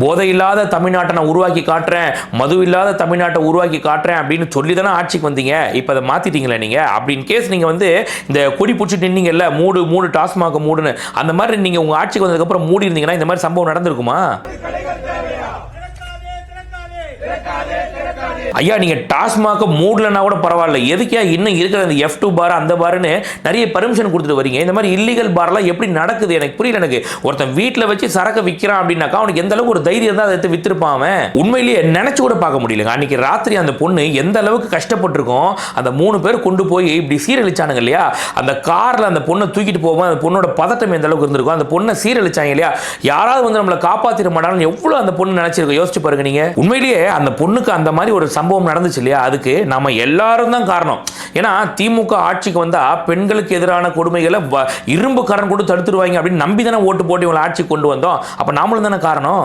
போதை இல்லாத தமிழ்நாட்டை நான் உருவாக்கி காட்டுறேன் மது இல்லாத தமிழ்நாட்டை உருவாக்கி காட்டுறேன் அப்படின்னு சொல்லி தானே ஆட்சிக்கு வந்தீங்க? இப்போ அதை மாற்றிட்டீங்களே நீங்கள் அப்படின்னு கேஸ் நீங்கள் வந்து இந்த கொடி பிடிச்சிட்டு நின்னீங்கல்ல மூடு மூடு டாஸ்மாக மூடுன்னு அந்த மாதிரி நீங்கள் உங்கள் ஆட்சிக்கு வந்ததுக்கப்புறம் மூடி இருந்தீங்கன்னா இந்த மாதிரி சம்பவம் நடந்திருக்குமா? ஐயா நீங்கள் டாஸ்மாக மூடலன்னா கூட பரவாயில்ல. எதுக்கே இன்னும் இருக்கிற அந்த எஃப் டூ பார் அந்த பாருன்னு நிறைய பர்மிஷன் கொடுத்துட்டு வரீங்க. இந்த மாதிரி இல்லீகல் பார்லாம் எப்படி நடக்குது? எனக்கு புரியல எனக்கு. ஒருத்தன் வீட்டில் வச்சு சரக்கு விற்கிறான் அப்படின்னாக்கா அவனுக்கு எந்த அளவுக்கு ஒரு தைரியம் தான் அதை எடுத்து வித்திருப்பான் உண்மையிலேயே நினைச்சு கூட பார்க்க முடியலங்க. அன்னைக்கு ராத்திரி அந்த பொண்ணு எந்த அளவுக்கு கஷ்டப்பட்டிருக்கோம் அந்த மூணு பேர் கொண்டு போய் இப்படி சீரழிச்சானுங்க இல்லையா? அந்த காரில் அந்த பொண்ணை தூக்கிட்டு போவோம் அந்த பொண்ணோட பதட்டம் எந்த அளவுக்கு இருந்திருக்கும் அந்த பொண்ணை சீரழிச்சாங்க இல்லையா? யாராவது வந்து நம்மளை காப்பாற்றிட மாட்டாங்கன்னு எவ்வளோ அந்த பொண்ணு நினைச்சிருக்கோம். யோசிச்சு பாருங்க நீங்க. உண்மையிலேயே அந்த பொண்ணுக்கு அந்த மாதிரி ஒரு சம்பவம் நடந்துச்சு இல்லையா? அதுக்கு நம்ம எல்லாரும் தான் காரணம். ஏன்னா திமுக ஆட்சிக்கு வந்தா பெண்களுக்கு எதிரான கொடுமைகளை வ- இரும்பு கரன் கொடுத்து தடுத்துருவாங்க அப்படின்னு நம்பி தானே ஓட்டு போட்டு இவங்களை ஆட்சிக்கு கொண்டு வந்தோம். அப்ப நாமளும் தானே காரணம்?